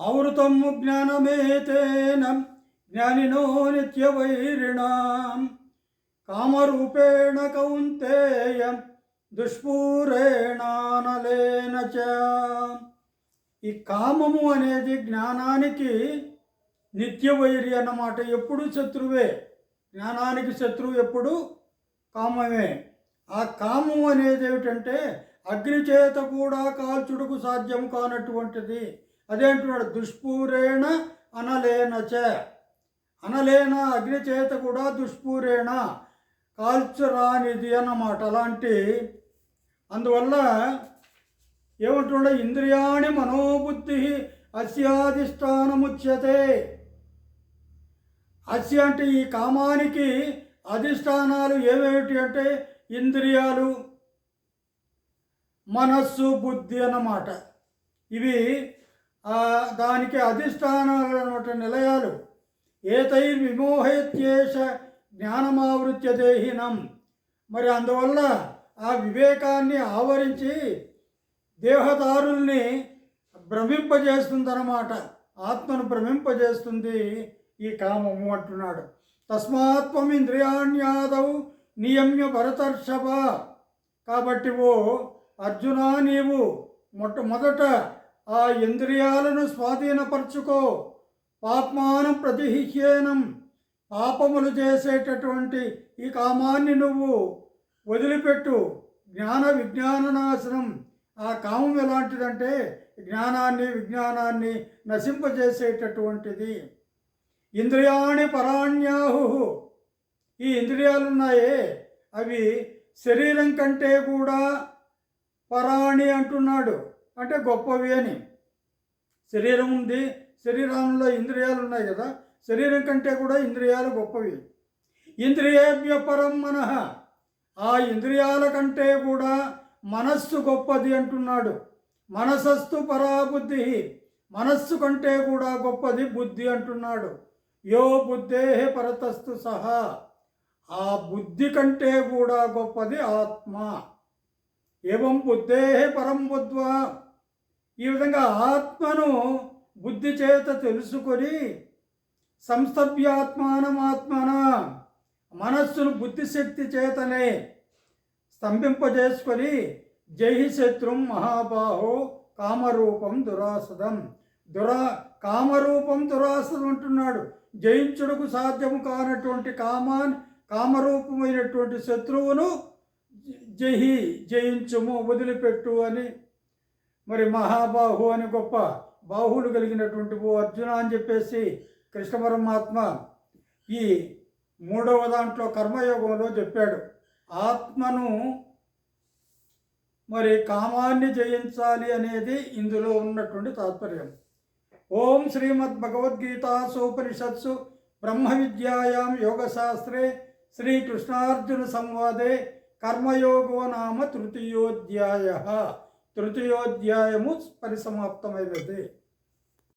ఆవృతం జ్ఞానమేతేన జ్ఞానినో నిత్యవైరిణాం. కామరూపేణ కౌంతేయ దుష్పూరేణానలేన చ. ఈ కామము అనేది జ్ఞానానికి నిత్యవైరి అన్నమాట. ఎప్పుడు శత్రువే? జ్ఞానానికి శత్రువు ఎప్పుడు? కామమే. ఆ కామం అనేది ఏమిటంటే అగ్నిచేత కూడా కాల్చుడుకు సాధ్యం కానటువంటిది. అదేంటున్నాడు? దుష్పూరేణ అనలేనచ అనలేన అగ్ని చేత కూడా దుష్పూరేణ. కాల్చరానిది అన్నమాట అలాంటి. అందువల్ల ఏమంటుండే? ఇంద్రియాణి మనోబుద్ధి అస్యాధిష్టానముచ్యతే. అస్య అంటే ఈ కామానికి అధిష్టానాలు ఏమేమిటి అంటే? ఇంద్రియాలు మనస్సు బుద్ధి అన్నమాట. ఇవి దానికి అధిష్టానాలు నిలయాలు. ఏతైర్ విమోహేత్యేష జ్ఞానమావృత్య దేహినం. మరి అందువల్ల ఆ వివేకాన్ని ఆవరించి దేహదారుల్ని భ్రమింపజేస్తుందన్నమాట. ఆత్మను భ్రమింపజేస్తుంది ఈ కామము అంటున్నాడు. తస్మాత్వం ఇంద్రియాణ్యాదవు నియమ్య భరతర్షభ. కాబట్టి ఓ అర్జున నీవు మొట్టమొదట ఆ ఇంద్రియాలను స్వాధీనపరచుకో. పాప్మానం ప్రతిహిహ్యేనం. పాపములు చేసేటటువంటి ఈ కామాన్ని నువ్వు వదిలిపెట్టు. జ్ఞాన విజ్ఞాన నాశనం ఆ కామం ఎలాంటిదంటే జ్ఞానాన్ని విజ్ఞానాన్ని నశింపజేసేటటువంటిది. ఇంద్రియాణి పరాణ్యాహు ఈ ఇంద్రియాలున్నాయే. అవి శరీరం కంటే కూడా పరాణి అంటున్నాడు. అంటే గొప్పవి అని. శరీరం ఉంది శరీరంలో ఇంద్రియాలు ఉన్నాయి కదా శరీరం కంటే కూడా ఇంద్రియాలు గొప్పవి. ఇంద్రియేభ్య పరం మనః. ఆ ఇంద్రియాల కంటే కూడా మనస్సు గొప్పది అంటున్నాడు. మనసస్తు పరాబుద్ధి. మనస్సు కంటే కూడా గొప్పది బుద్ధి అంటున్నాడు. యో బుద్ధే పరతస్తు సహా. ఆ బుద్ధి కంటే కూడా గొప్పది ఆత్మ. ఏవం బుద్ధే పరం బుద్ధ్వా. ఈ విధంగా ఆత్మను బుద్ధి చేత తెలుసుకొని సంస్థవ్యాత్మానమాత్మన మనస్సును బుద్ధిశక్తి చేతనే స్తంభింపజేసుకొని జై శత్రుం మహాబాహో కామరూపం దురాసదం. దురా కామరూపం దురాసదం అంటున్నాడు. జయించుటకు సాధ్యము కానటువంటి కామాన్ కామరూపమైనటువంటి శత్రువును జహి జయించుము వదిలిపెట్టు అని మరి మహాబాహు అని గొప్ప బాహువులు కలిగినటువంటి ఓ అర్జున అని చెప్పేసి కృష్ణ పరమాత్మ ఈ మూడవ దాంట్లో కర్మయోగంలో చెప్పాడు. ఆత్మను మరి కామాన్ని జయించాలి అనేది ఇందులో ఉన్నటువంటి తాత్పర్యం. ఓం శ్రీమద్ భగవద్గీతాసోపనిషత్సు బ్రహ్మ విద్యాయాం యోగశాస్త్రే శ్రీకృష్ణార్జున సంవాదే కర్మయోగో నామ తృతీయోధ్యాయ. తృతీయోధ్యాయము పరిసమాప్తమైనది.